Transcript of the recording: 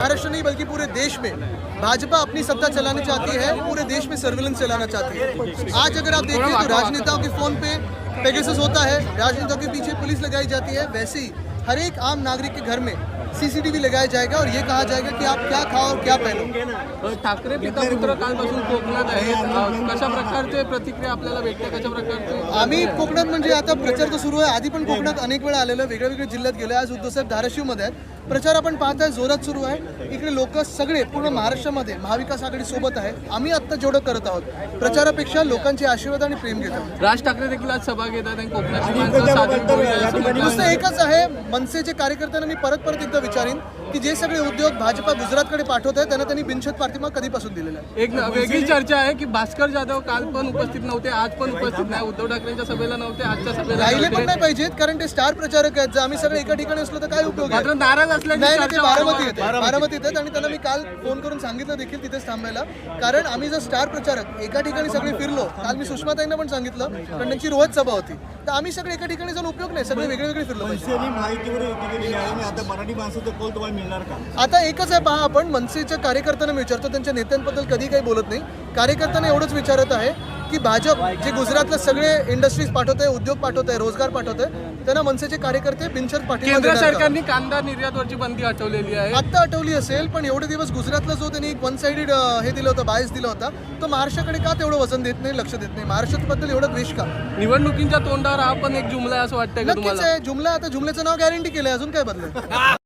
महाराष्ट्र नहीं बल्कि पूरे देश में भाजपा अपनी सत्ता चलाना चाहती है पूरे देश में सर्विलेंस चलाना चाहती है। आज अगर आप देखिए तो राजनेताओं के फ़ोन पे पेगासस होता है राजनेताओं के पीछे पुलिस लगाई जाती है वैसे ही हर एक आम नागरिक के घर में सीसीटीवी लगाया जाएगा और ये कहा जाएगा कि आप क्या खाओ और क्या पहनो। ठाकरे पिता पुत्र कालपासून कोकणात आहेत. कशा प्रकारचे प्रतिक्रिया आपल्याला भेटते कशा प्रकारचे? आम्ही कोकणात म्हणजे आता प्रचार तर सुरू आहे. आधी पण कोकणात अनेक वेळा आलेलो वेगळ्या वेगळ्या जिल्ह्यात गेलो आज उद्धवसाहेब धाराशिवमध्ये आहेत. प्रचार आपण पाहताय जोरात सुरू आहे. इकडे लोक सगळे पूर्ण महाराष्ट्रामध्ये महाविकास आघाडी सोबत आहे आम्ही आत्ता जेवढं करत आहोत प्रचारापेक्षा लोकांचे आशीर्वाद आणि प्रेम घेत आहोत. राज ठाकरे देखील आज सभा घेतात आणि म्हटलं नुसतं. एकच आहे मनसेचे कार्यकर्त्यांना मी परत परत एकदा विचारीन की जे सगळे उद्योग भाजपा गुजरातकडे पाठवत आहे त्यांना त्यांनी बिनशत पाठिंबा कधीपासून दिलेला आहे? एक न- वेगळी चर्चा आहे की भास्कर जाधव काल पण उपस्थित नव्हते आज पण उपस्थित नाही. उद्धव ठाकरेंच्या सभेला नव्हते आजच्या सभेला राहिले पण. नाही पाहिजेत कारण ते स्टार प्रचारक आहेत. जर आम्ही सगळे एका ठिकाणी असलो तर काय उपयोग आहे? मात्र नाराज नाही नाही, ते बारामती येते. बारामतीत आहेत आणि त्यांना मी काल फोन करून सांगितलं देखील तिथेच थांबायला. कारण आम्ही जर स्टार प्रचारक एका ठिकाणी सगळे फिरलो. काल मी सुषमाताईंना पण सांगितलं कारण त्यांची रोज सभा होती. तर आम्ही सगळे एका ठिकाणी जाऊन उपयोग नाही सगळे वेगळे वेगळे फिरलो पाहिजे. मनसेने माहितीवर युती केलेली आहे आणि आता मराठी माणसाचा कौल तुम्हाला मिळणार का? आता एकच आहे पहा आपण मनसेच्या कार्यकर्त्यांना विचारतो त्यांच्या नेत्यांबद्दल कधी काही बोलत नाही. कार्यकर्त्यांना एवढंच विचारत आहे की भाजप जे गुजरातला सगळे इंडस्ट्रीज पाठवत आहे उद्योग पाठवत आहे रोजगार पाठवत आहे त्यांना मनसेचे कार्यकर्ते बिनशर्त पाठिंबा केंद्र देणार का? सरकारने कांदा निर्यातवरची बंदी हटवलेली आहे. आत्ता आठवली असेल पण एवढे दिवस गुजरातला जो त्यांनी वन साइडेड हे दिलं होतं बायस दिला होता तो महाराष्ट्राकडे का तेवढं वजन देत नाही लक्ष देत नाही? महाराष्ट्राबद्दल एवढं द्वेष का? निवडणुकींच्या तोंडावर हा पण एक जुमला आहे असं वाटतंय का नक्कीच तुम्हाला? आहे. जुमला आता जुमल्याचं नाव गॅरंटी केलंय अजून काय बदल